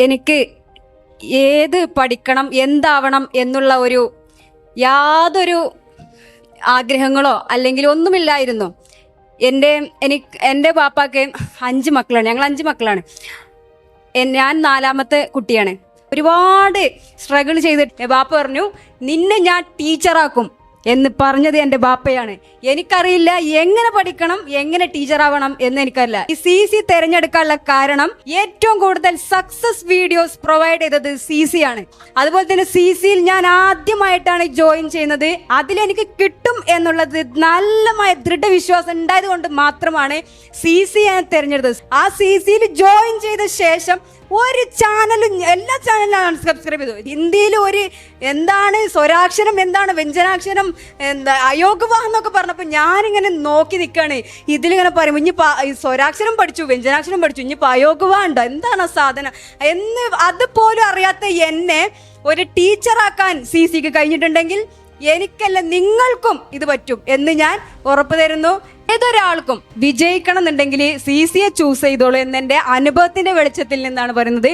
എനിക്ക് ഏത് പഠിക്കണം എന്താവണം എന്നുള്ള ഒരു യാതൊരു ആഗ്രഹങ്ങളോ അല്ലെങ്കിൽ ഒന്നുമില്ലായിരുന്നു. എന്റെ എനിക്ക് എന്റെ പാപ്പാക്ക് അഞ്ച് മക്കളാണ്. ഞങ്ങൾ അഞ്ച് മക്കളാണ്. ഞാൻ നാലാമത്തെ കുട്ടിയാണ്. ഒരുപാട് സ്ട്രഗിൾ ചെയ്തിട്ട് പാപ്പ പറഞ്ഞു നിന്നെ ഞാൻ ടീച്ചറാക്കും എന്ന് പറഞ്ഞത് എന്റെ ബാപ്പയാണ്. എനിക്കറിയില്ല എങ്ങനെ പഠിക്കണം എങ്ങനെ ടീച്ചർ ആവണം എന്ന് എനിക്കറിയില്ല. ഈ സി സി തിരഞ്ഞെടുക്കാനുള്ള കാരണം ഏറ്റവും കൂടുതൽ സക്സസ് വീഡിയോസ് പ്രൊവൈഡ് ചെയ്തത് സി സി ആണ്. അതുപോലെ തന്നെ സി സിയിൽ ഞാൻ ആദ്യമായിട്ടാണ് ജോയിൻ ചെയ്യുന്നത്. അതിലെനിക്ക് കിട്ടും എന്നുള്ളത് നല്ലമായ ദൃഢവിശ്വാസം ഉണ്ടായത് കൊണ്ട് മാത്രമാണ് സി സി ഞാൻ തിരഞ്ഞെടുത്തത്. ആ സി സിയിൽ ജോയിൻ ചെയ്ത ശേഷം ഒരു ചാനലും എല്ലാ ചാനലിലാണ് സബ്സ്ക്രൈബ് ചെയ്തു. ഹിന്ദിയിൽ ഒരു എന്താണ് സ്വരാക്ഷരം എന്താണ് വ്യഞ്ജനാക്ഷരം എന്താ അയോഗവ എന്നൊക്കെ പറഞ്ഞപ്പോൾ ഞാനിങ്ങനെ നോക്കി നിൽക്കുകയാണ് ഇതിലിങ്ങനെ പറയുമ്പോൾ ഇനി സ്വരാക്ഷരം പഠിച്ചു വ്യഞ്ജനാക്ഷരം പഠിച്ചു ഇനി അയോഗവ ഉണ്ടോ? എന്താണ് ആ സാധനം? എന്ന് അതുപോലും അറിയാത്ത എന്നെ ഒരു ടീച്ചറാക്കാൻ സി സിക്ക് കഴിഞ്ഞിട്ടുണ്ടെങ്കിൽ എനിക്കല്ല നിങ്ങൾക്കും ഇത് പറ്റും എന്ന് ഞാൻ ഉറപ്പ് തരുന്നു. ഏതൊരാൾക്കും വിജയിക്കണം എന്നുണ്ടെങ്കിൽ സി സിയെ ചൂസ് ചെയ്തോളൂ എന്നെന്റെ അനുഭവത്തിന്റെ വെളിച്ചത്തിൽ നിന്നാണ് പറയുന്നത്.